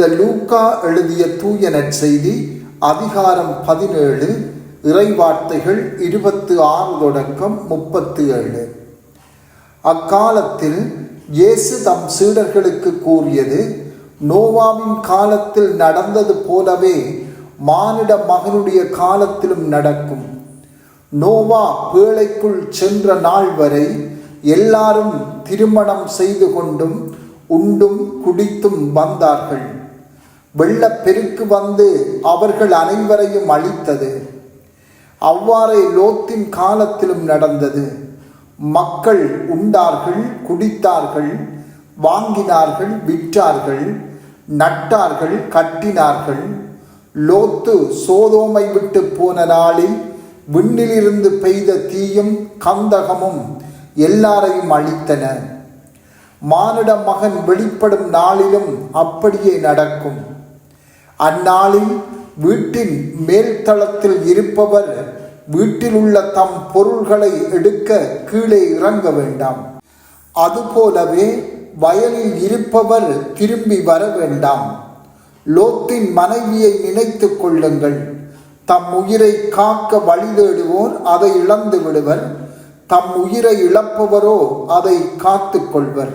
புனித லூக்கா எழுதிய தூய நற்செய்தி அதிகாரம் பதினேழு இறைவார்த்தைகள் இருபத்து ஆறு தொடக்கம் முப்பத்து ஏழு. அக்காலத்தில் இயேசு தம் சீடர்களுக்கு கூறியது நோவாவின் காலத்தில் நடந்தது போலவே மானிட மகனுடைய காலத்திலும் நடக்கும். நோவா பேழைக்குள் சென்ற நாள் வரை எல்லாரும் திருமணம் செய்து கொண்டும் உண்டும் குடித்தும் வந்தார்கள். வெள்ளப்பெருக்கு வந்து அவர்கள் அனைவரையும் அழித்தது. அவ்வாறே லோத்தின் காலத்திலும் நடந்தது. மக்கள் உண்டார்கள் குடித்தார்கள் வாங்கினார்கள் விற்றார்கள் நட்டார்கள் கட்டினார்கள். லோத்து சோதோமை விட்டு போன நாளில் விண்ணிலிருந்து பெய்த தீயும் கந்தகமும் எல்லாரையும் அழித்தன. மானிட மகன் வெளிப்படும் நாளிலும் அப்படியே நடக்கும். அந்நாளில் வீட்டின் மேல்தளத்தில் இருப்பவர் வீட்டில் உள்ள தம் பொருள்களை எடுக்க கீழே இறங்க வேண்டாம். அதுபோலவே வயலில் இருப்பவர் திரும்பி வர வேண்டாம். லோத்தின் மனைவியை நினைத்து கொள்ளுங்கள். தம் உயிரை காக்க வழி தேடுவோர் அதை இழந்து விடுவர். தம் உயிரை இழப்பவரோ அதை காத்து கொள்வர்.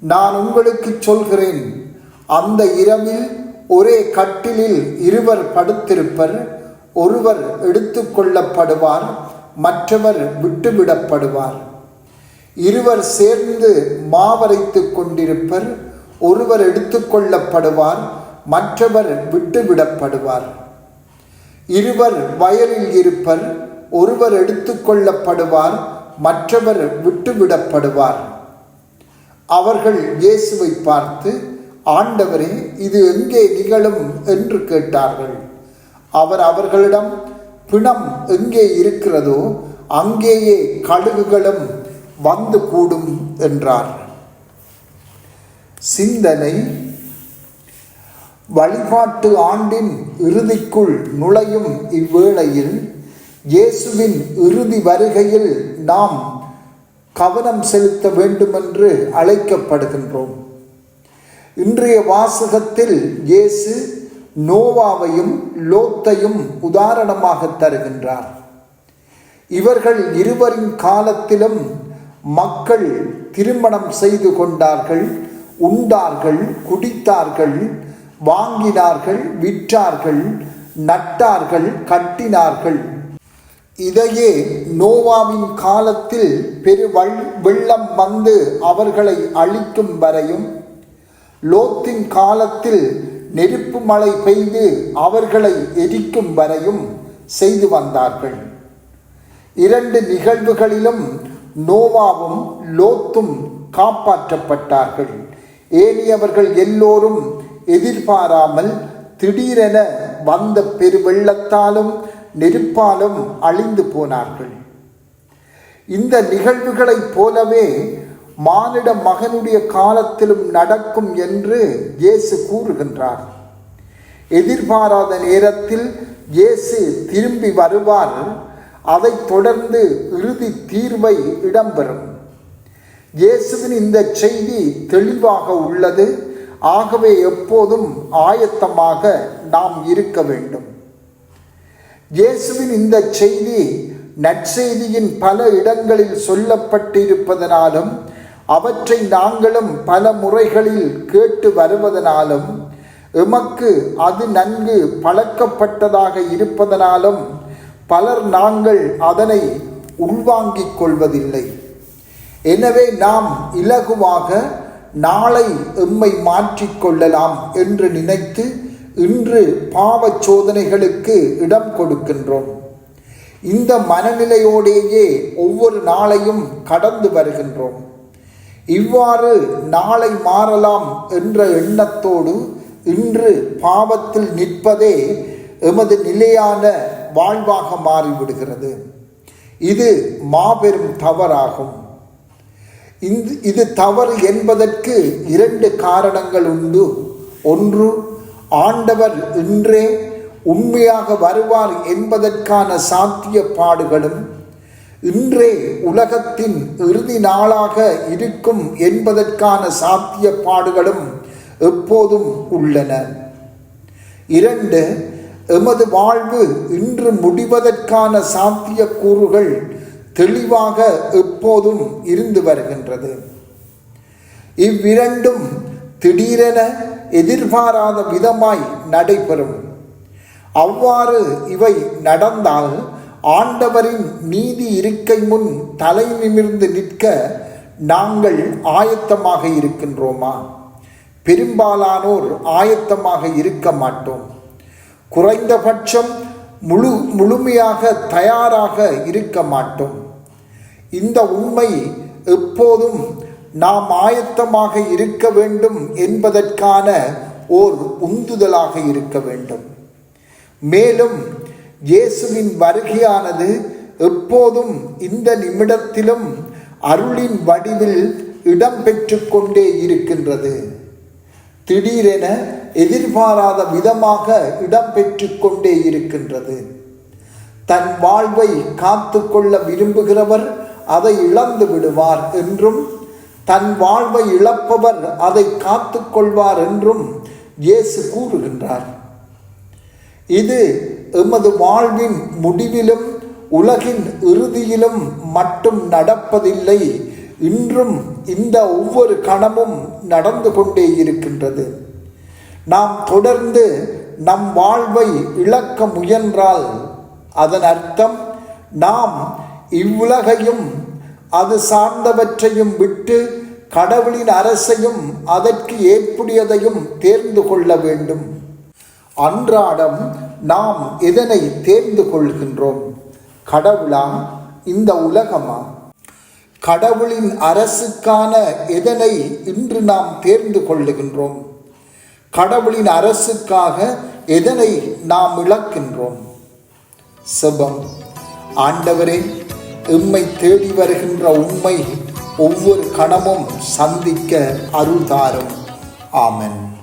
நான் உங்களுக்கு சொல்கிறேன். அந்த இரவில் ஒரே கட்டிலில் இருவர் படுத்திருப்பர் ஒருவர் எடுத்துக்கொள்ளப்படுவார் மற்றவர் விட்டுவிடப்படுவார். இருவர் சேர்ந்து மாவரைத்துக் கொண்டிருப்பர் ஒருவர் எடுத்துக்கொள்ளப்படுவார் மற்றவர் விட்டுவிடப்படுவார். இருவர் வயலில் இருப்பர் ஒருவர் எடுத்துக்கொள்ளப்படுவார் மற்றவர் விட்டுவிடப்படுவார். அவர்கள் இயேசுவை பார்த்து ஆண்டவரே இது எங்கே நிகழும் என்று கேட்டார்கள். அவர் அவர்களிடம் பிணம் எங்கே இருக்கிறதோ அங்கேயே கழுகுகளும் வந்து கூடும் என்றார். சிந்தனை வழிபாட்டு ஆண்டின் இறுதிக்குள் நுழையும் இவ்வேளையில் இயேசுவின் இறுதி வருகையில் நாம் கவனம் செலுத்த வேண்டுமென்று அழைக்கப்படுகின்றோம். இன்றைய வாசகத்தில் இயேசு நோவாவையும் லோத்தையும் உதாரணமாக தருகின்றார். இவர்கள் இருவரின் காலத்திலும் மக்கள் திருமணம் செய்து கொண்டார்கள் உண்டார்கள் குடித்தார்கள் வாங்கினார்கள் விற்றார்கள் நட்டார்கள் கட்டினார்கள். இதையே நோவாவின் காலத்தில் பெருவள் வெள்ளம் வந்து அவர்களை அழிக்கும் வரையும் லோத்தின் காலத்தில் நெருப்பு மழை பெய்து அவர்களை எரிக்கும் வரையும் செய்து வந்தார்கள். இரண்டு நிகழ்வுகளிலும் நோவாவும் லோத்தும் காப்பாற்றப்பட்டார்கள். ஏனியவர்கள் எல்லோரும் எதிர்பாராமல் திடீரென வந்த பெருவெள்ளத்தாலும் நெருப்பாலும் அழிந்து போனார்கள். இந்த நிகழ்வுகளைப் போலவே மானிட மகனுடைய காலத்திலும் நடக்கும் என்று இயேசு கூறுகின்றார். எதிர்பாராத நேரத்தில் இயேசு திரும்பி வருவார். அதைத் தொடர்ந்து இறுதி தீர்வை இடம்பெறும். இயேசுவின் இந்த செய்தி தெளிவாக உள்ளது. ஆகவே எப்போதும் ஆயத்தமாக நாம் இருக்க வேண்டும். இயேசுவின் இந்த செய்தி நற்செய்தியின் பல இடங்களில் சொல்லப்பட்டிருப்பதனாலும் அவற்றை நாங்களும் பல முறைகளில் கேட்டு வருவதனாலும் எமக்கு அது நன்கு பழக்கப்பட்டதாக இருப்பதனாலும் பலர் நாங்கள் அதனை உள்வாங்கிக் கொள்வதில்லை. எனவே நாம் இலகுவாக நாளை எம்மை மாற்றிக்கொள்ளலாம் என்று நினைத்து இன்று பாவ சோதனைகளுக்கு இடம் கொடுக்கின்றோம். இந்த மனநிலையோடேயே ஒவ்வொரு நாளையும் கடந்து வருகின்றோம். இவ்வாறு நாளை மாறலாம் என்ற எண்ணத்தோடு இன்று பாவத்தில் நிற்பதே எமது நிலையான வாழ்வாக மாறிவிடுகிறது. இது மாபெரும் தவறாகும். இது தவறு என்பதற்கு இரண்டு காரணங்கள் உண்டு. ஒன்று ஆண்டவர் இன்றே உண்மையாக வருவார் என்பதற்கான சாத்தியப்பாடுகளும் இன்றே உலகத்தின் இறுதி நாளாக இருக்கும் என்பதற்கான சாத்தியப்பாடுகளும் எப்போதும் உள்ளன. இரண்டு எமது வாழ்வு இன்று முடிவதற்கான சாத்தியக்கூறுகள் தெளிவாக எப்போதும் இருந்து வருகின்றது. இவ்விரண்டும் திடீரென எதிர்பாராத விதமாய் நடைபெறும். அவ்வாறு இவை நடந்தால் ஆண்டவரின் நீதி இருக்கை முன் தலை நிமிர்ந்து நிற்க நாங்கள் ஆயத்தமாக இருக்கின்றோமா? பெரும்பாலானோர் ஆயத்தமாக இருக்க மாட்டோம். குறைந்தபட்சம் முழு முழுமையாக தயாராக இருக்க மாட்டோம். இந்த உண்மை எப்போதும் நாம் ஆயத்தமாக இருக்க வேண்டும் என்பதற்கான ஓர் உந்துதலாக இருக்க வேண்டும். மேலும் இயேசுவின் வருகையானது எப்போதும் இந்த நிமிடத்திலும் அருளின் வடிவில் இடம்பெற்று கொண்டே இருக்கின்றது. திடீரென எதிர்பாராத விதமாக இடம்பெற்று கொண்டே இருக்கின்றது. தன் வாழ்வை காத்து கொள்ள விரும்புகிறவர் அதை இழந்து விடுவார் என்றும் தன் வாழ்வை இழப்பவர் அதை காத்து கொள்வார் என்றும் இயேசு கூறுகின்றார். இது எமது வாழ்வின் முடிவிலும் உலகின் இறுதியிலும் மட்டும் நடப்பதில்லை. இன்றும் இந்த ஒவ்வொரு கணமும் நடந்து கொண்டே இருக்கின்றது. நாம் தொடர்ந்து நம் வாழ்வை இழக்க முயன்றால் அதன் அர்த்தம் நாம் இவ்வுலகையும் அது சார்ந்தவற்றையும் விட்டு கடவுளின் அரசையும் அதற்கு ஏற்புடையதையும் தேர்ந்து கொள்ள வேண்டும். அன்றாடம் நாம் எதனை தேர்ந்து கொள்கின்றோம்? கடவுளா இந்த உலகமா? கடவுளின் அரசுக்கான எதனை இன்று நாம் தேர்ந்து கொள்ளுகின்றோம்? கடவுளின் அரசுக்காக எதனை நாம் இழக்கின்றோம்? செபம். ஆண்டவரே எம்மை தேடி வருகின்ற உண்மை ஒவ்வொரு கணமும் சந்திக்க அருள்தாரும். ஆமன்.